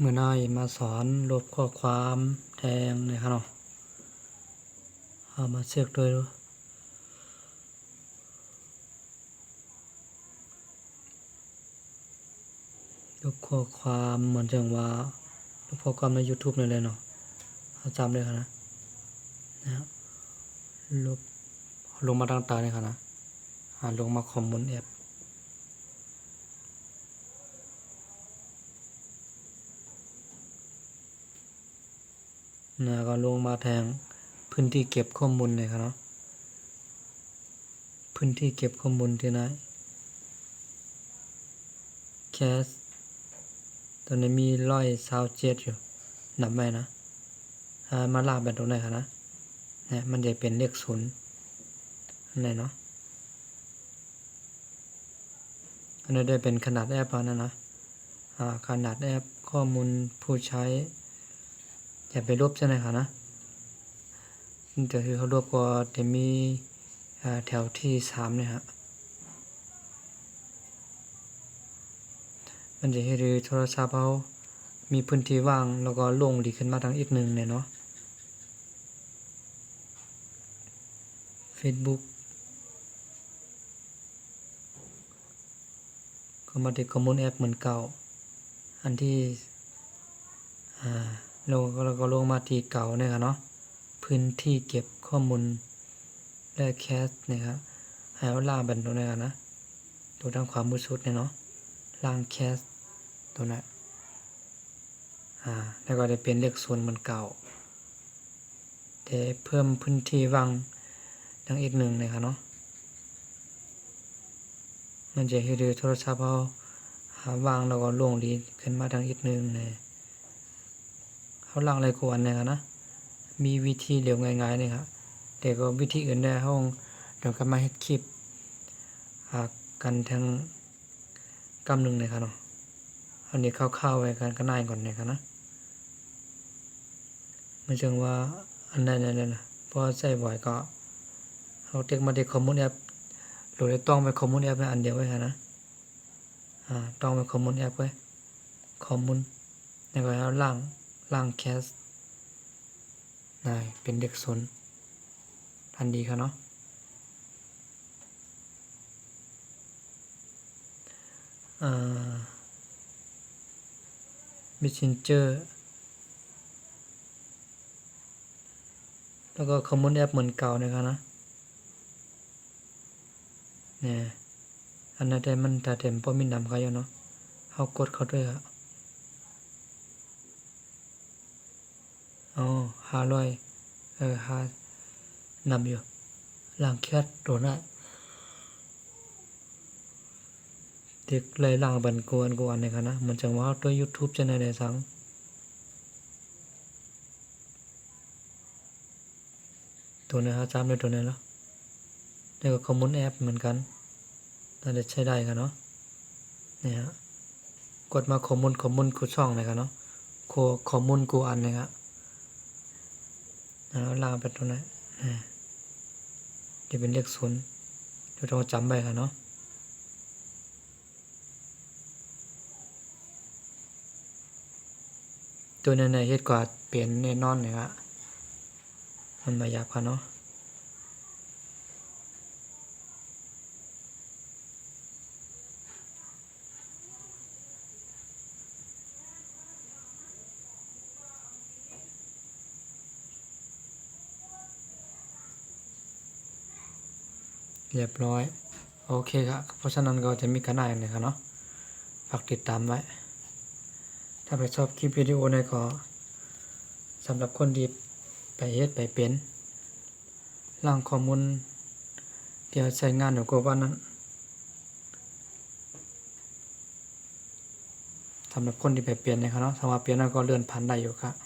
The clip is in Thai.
เมื่อนายมาสอนลบข้อความแทงนะครับเนาะเอามาเช็คด้วยลบข้อความเหมือนจังว่าลบข้อความใน YouTube นี่เลยเนาะเอาจำเลยครับนะนะลบลงมาต่างๆเลยครับนะอ่าลงมาคอมมอนแอป นะก็ลงมาแทงพื้นที่เก็บข้อมูลเลยครับเนาะพื้นที่เก็บข้อมูลที่ไหนแคสตอนนี้มีร้อยสาวเจ็ดอยู่นับไหมนะามาลากแบบตรงไหนครับนะเนี่ยมันจะเป็นเลขศูนย์อันไหนเนาะอันนี้ได้เป็นขนาดแอปแล้วนะนะขนาดแอปข้อมูลผู้ใช้ อย่ไปลบใช่ไหมครับนะเดี๋ยวคือเขาลบก็จะมีแถวที่สามเนี่ยฮะมันจะให้ดูโทรศัพท์เขามีพื้นที่ว่าง แล้วก็ลงดีขึ้นมาทางอีกหนึ่งเนี่ยเนาะ Facebook ก็มาที่คอมมูนแอปเหมือนเก่า อันที่อ่า ลงแล้วก็ลงมาที่เก่าเนี่ยครับเนาะพื้นที่เก็บข้อมูลและแคสนะครับให้เอาล่างบันตรงนี้ครับนะตัวทางขวามมือสุดเนี่ยเนาะล่างแคสตัวนั้นอ่าแล้วก็จะเป็นเลขส่วนเหมือนเก่าแต่เพิ่มพื้นที่วางดังอีกหนึ่งนะครับเนาะมันจะให้ดูโทรศัพท์เอาหาวางแล้วก็ลงดีขึ้นมาทางอีกหนึ่งเนี่ย เขาล่างอะไรกวนเนี่ยครับนะ มีวิธีเร็วง่ายๆเนี่ยครับแต่ก็วิธีอื่นได้ห้องเดี๋ยวก็มาให้คลิปหากันทางกำหนึ่งเลยครับเนาะอันนี้เข้าๆไว้กันก็น่ายก่อนเนี่ยครับนะไม่เชิงว่าอันใดๆเลยนะเพราะใส่บ่อยก็เอาเทคมาเด็กคอมมูนแอปหลดได้ต้องไปคอมมูนแอปในอันเดียวไว้ครับนะอ่าต้องไปคอมมูนแอปไว้คอมมูนแล้วก็เอาล่าง ล่างแคสนายเป็นเด็กสนทันดีครับเนาะมิชชันเจอร์ แล้วก็คอมมอนแอปเหมือนเก่านะครับนะ เนี่ย อันนั้นแต่มันถ้าเต็มพอมีนดำเขาอยู่เนาะเขากดเขาด้วยครับ อ๋อห้าร้อยเออห้านำอยู่หลังแคทตัวนั้นเด็กเลยหลังบันกวนกวนในคณะมันจังว่าตัว YouTube จะในใดสังตัวนี้ฮะจำได้ตัวนี้แล้วนี่ก็คอมมูนแอปเหมือนกันน่าจะใช้ได้กันเนาะนี่ฮะกดมาคอมมูนคอมมูนกูช่องเลยกันเนาะโคคอมมูนกูอันนะครับ แล้วลากไปตรงนั้นจะเป็นเลขศูนย์เราต้องจำไปค่ะเนาะตัวนั้นในเฮ็ดกว่าเปลี่ยนแน่นอนเลยอะมันมายากค่ะเนาะ เรียบร้อย โอเคครับ เพราะฉะนั้นก็จะมีกันได้เลยครับเนาะฝากติดตามไว้ ถ้าไปชอบคลิปวิดีโอในก็สำหรับคนที่ไปเฮ็ดไปเป็นร่างข้อมูลเดี๋ยวใช้งานอยู่กับว่านั้นสำหรับคนที่ไปเปลี่ยนนะครับเนาะถ้าว่าเปลี่ยนแล้วก็เลื่อนผ่านได้อยู่ครับ